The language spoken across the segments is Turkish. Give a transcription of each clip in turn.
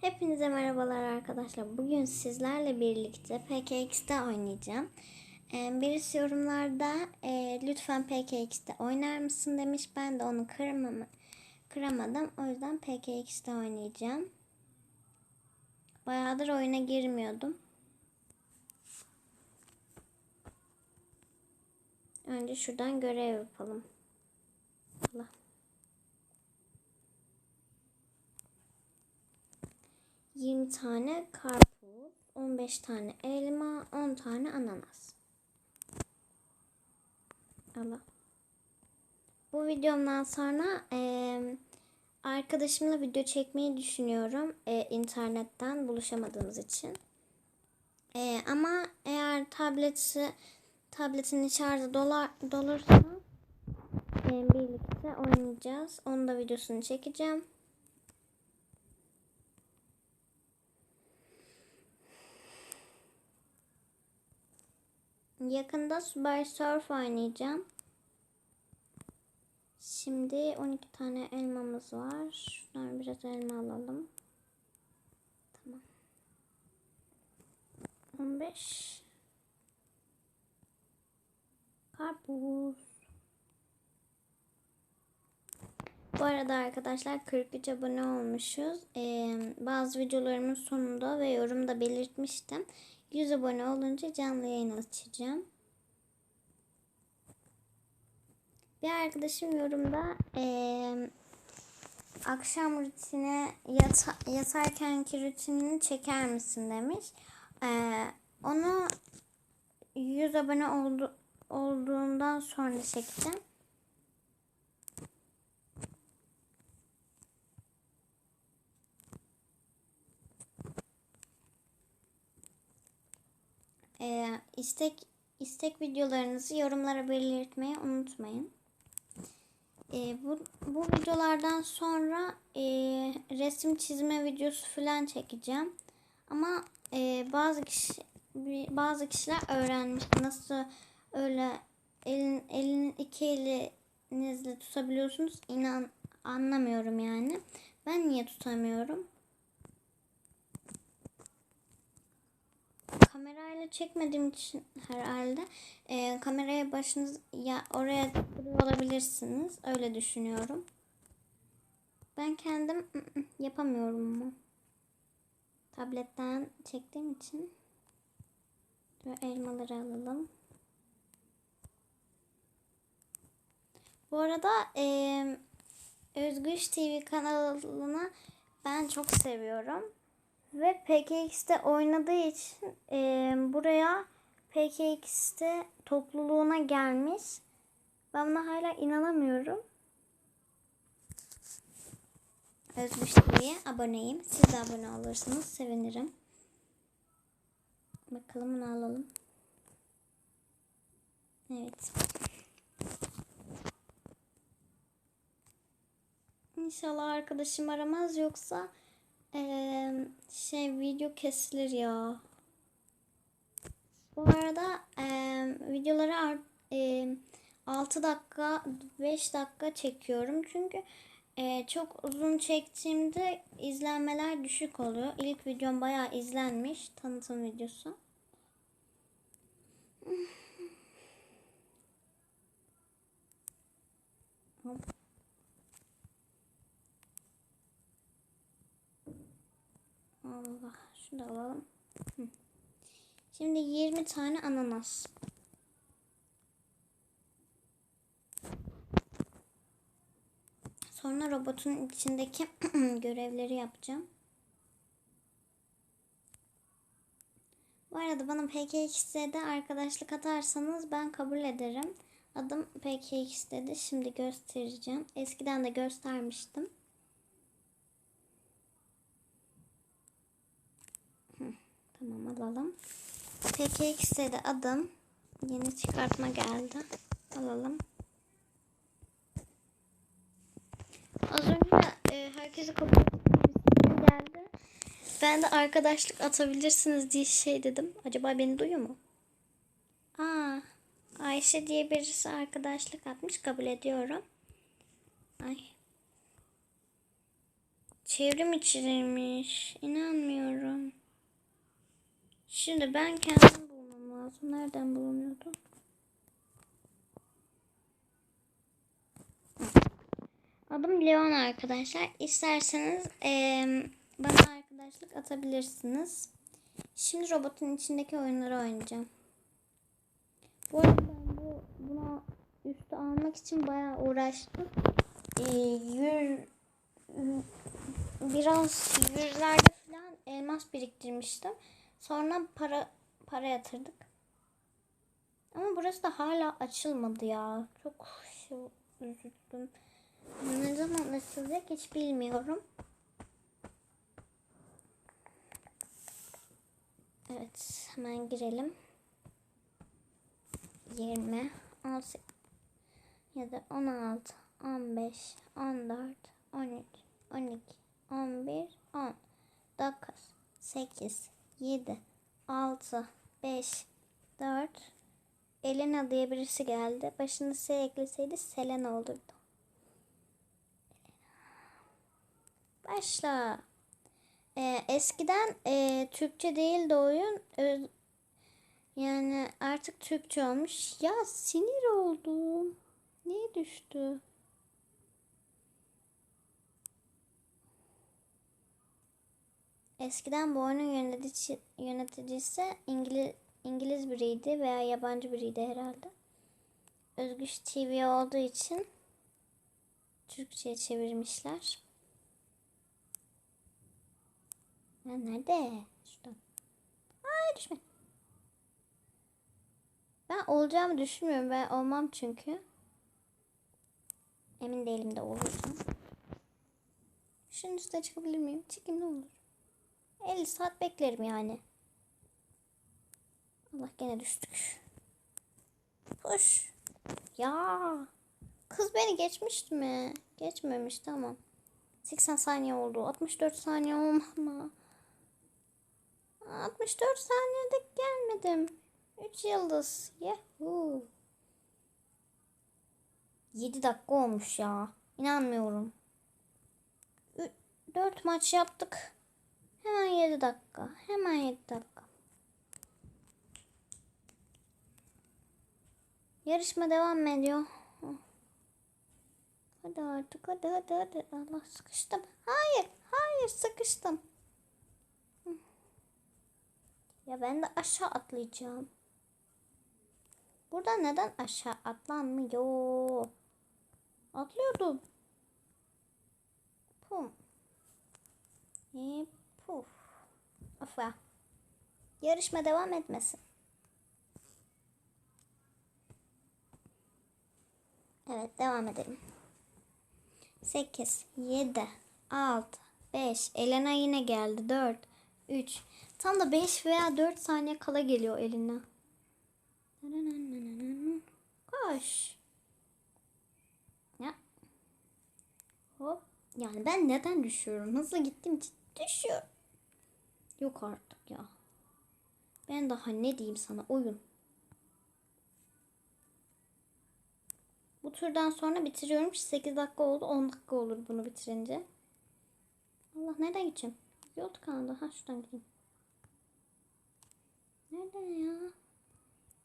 Hepinize merhabalar arkadaşlar. Bugün sizlerle birlikte PKX'de oynayacağım. Ee, birisi yorumlarda e, lütfen PKX'de oynar mısın demiş. Ben de onu kıramam, kıramadım. O yüzden PKX'de oynayacağım. Bayağıdır oyuna girmiyordum. Önce şuradan görev yapalım. Allah. Yirmi tane karpuz, 15 tane elma, 10 tane ananas. Allah. Bu videomdan sonra eee arkadaşımla video çekmeyi düşünüyorum. eee, internetten buluşamadığımız için. Eee, ama eğer tableti tabletin içeride dolar dolursa eee, birlikte oynayacağız. Onun da videosunu çekeceğim. Yakında Subway Surf oynayacağım. Şimdi 12 tane elmamız var. Şuradan biraz elma alalım. Tamam. 15 Karpuz. Bu arada arkadaşlar 43 abone olmuşuz. Ee, bazı videolarımın sonunda ve yorumda belirtmiştim. 100 abone olunca canlı yayın açacağım. Bir arkadaşım yorumda eee, akşam rutine yata, yatarkenki rutinini çeker misin demiş. Eee, onu 100 abone oldu, olduğundan sonra çekeceğim. Ee, istek istek videolarınızı yorumlara belirtmeyi unutmayın. Ee, bu, bu videolardan sonra e, resim çizme videosu falan çekeceğim. Ama e, bazı kişi bazı kişiler öğrenmiş nasıl öyle elin elin iki elinizle tutabiliyorsunuz. İnan anlamıyorum yani. Ben niye tutamıyorum? Kamerayla çekmediğim için herhalde e, kameraya başınız ya oraya duruyor olabilirsiniz. Öyle düşünüyorum. Ben kendim yapamıyorum mu? Tabletten çektiğim için Şöyle elmaları alalım. Bu arada e, Özgüç TV kanalını ben çok seviyorum. Ve PKX'te oynadığı için e, buraya PKX'te topluluğuna gelmiş. Ben buna hala inanamıyorum. Özgüç TV'ye aboneyim. Siz de abone olursanız sevinirim. Bakalım bunu alalım. Evet. İnşallah arkadaşım aramaz yoksa ee, şey video kesilir ya. Bu arada e, videoları e, 6 dakika 5 dakika çekiyorum. Çünkü e, çok uzun çektiğimde izlenmeler düşük oluyor. İlk videom bayağı izlenmiş. Tanıtım videosu. Hop. Allah şunu da alalım. Şimdi 20 tane ananas. Sonra robotun içindeki görevleri yapacağım. Bu arada bana PKX'de arkadaşlık atarsanız ben kabul ederim. Adım PKX dedi. Şimdi göstereceğim. Eskiden de göstermiştim. Tamam alalım. PKX'de de adım. Yeni çıkartma geldi. Alalım. Az önce e, herkese kabul geldi. Ben de arkadaşlık atabilirsiniz diye şey dedim. Acaba beni duyuyor mu? Aa, Ayşe diye birisi arkadaşlık atmış. Kabul ediyorum. Ay. Çevrim içirmiş. İnanmıyorum. Şimdi ben kendim bulmam lazım. Nereden bulunuyordu? Adım Leon arkadaşlar. İsterseniz eee, bana arkadaşlık atabilirsiniz. Şimdi robotun içindeki oyunları oynayacağım. Bu arada ben bu buna üstü almak için bayağı uğraştım. Ee, yüz, biraz yüzlerde falan elmas biriktirmiştim. Sonra para para yatırdık. Ama burası da hala açılmadı ya. Çok üzüldüm. Ne zaman açılacak hiç bilmiyorum. Evet hemen girelim. 20, 18 ya da 16, 15, 14, 13, 12, 11, 10, 9, 8, 7, 6, 5, 4, Elena diye birisi geldi. Başını S ekleseydi Selena olurdu. Başla. Ee, eskiden e, Türkçe değildi oyun. Ö- yani artık Türkçe olmuş. Ya sinir oldum. Niye düştü? Eskiden bu oyunun yönetici, yöneticisi İngiliz, İngiliz biriydi veya yabancı biriydi herhalde. Özgüç TV olduğu için Türkçe'ye çevirmişler. Ya nerede? Şuradan. Ay düşme. Ben olacağımı düşünmüyorum. Ben olmam çünkü. Emin değilim de olursam. Şunun üstüne çıkabilir miyim? Çıkayım ne olur. 50 saat beklerim yani. Allah gene düştük. Koş. Ya. Kız beni geçmişti mi? Geçmemiş tamam. 80 saniye oldu. 64 saniye olmadı mı? 64 saniyede gelmedim. 3 yıldız. Yahoo. 7 dakika olmuş ya. İnanmıyorum. 4 maç yaptık. Hemen 7 dakika. Hemen 7 dakika. Yarışma devam ediyor. Hadi artık hadi hadi hadi. Allah sıkıştım. Hayır hayır sıkıştım. Ya ben de aşağı atlayacağım. Burada neden aşağı atlanmıyor? Atlıyordum. Pum. E, Of ya. Yarışma devam etmesin. Evet devam edelim. 8, 7, 6, 5. Elena yine geldi. 4, 3. Tam da 5 veya 4 saniye kala geliyor eline. Koş. Ya. Hop. Yani ben neden düşüyorum? Hızlı gittiğim için düşüyorum. Yok artık ya. Ben daha ne diyeyim sana oyun. Bu turdan sonra bitiriyorum. 8 dakika oldu. 10 dakika olur bunu bitirince. Allah nereden gideceğim? Yol tıkandı. Ha şuradan gideyim. Nereden ya?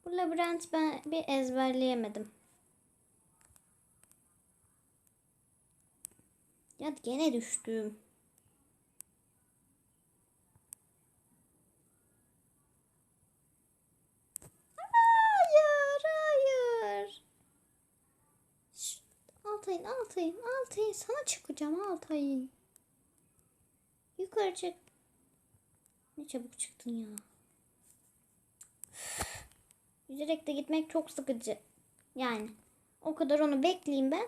Bu labirent ben bir ezberleyemedim. Ya gene düştüm. Hayır, hayır. Şşt, Altay'ın, Altay'ın, Altay'ın. Sana çıkacağım Altay'ın. Yukarı çık. Ne çabuk çıktın ya. Yüzerek de gitmek çok sıkıcı. Yani o kadar onu bekleyeyim ben.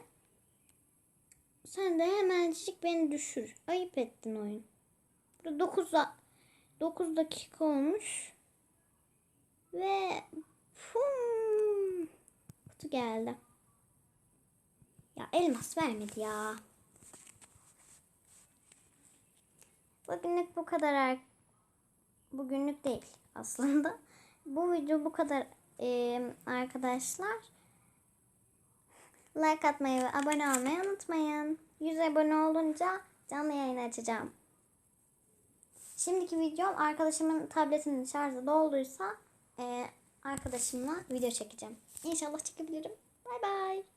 Sen de hemencik beni düşür. Ayıp ettin oyun. Burada 9, 9 dakika olmuş. Ve fum, kutu geldi. Ya elmas vermedi ya. Bugünlük bu kadar. Bugünlük değil aslında. Bu video bu kadar ee, arkadaşlar. Like atmayı ve abone olmayı unutmayın. 100 abone olunca canlı yayın açacağım. Şimdiki videom arkadaşımın tabletinin şarjı dolduysa e, arkadaşımla video çekeceğim. İnşallah çekebilirim. Bay bay.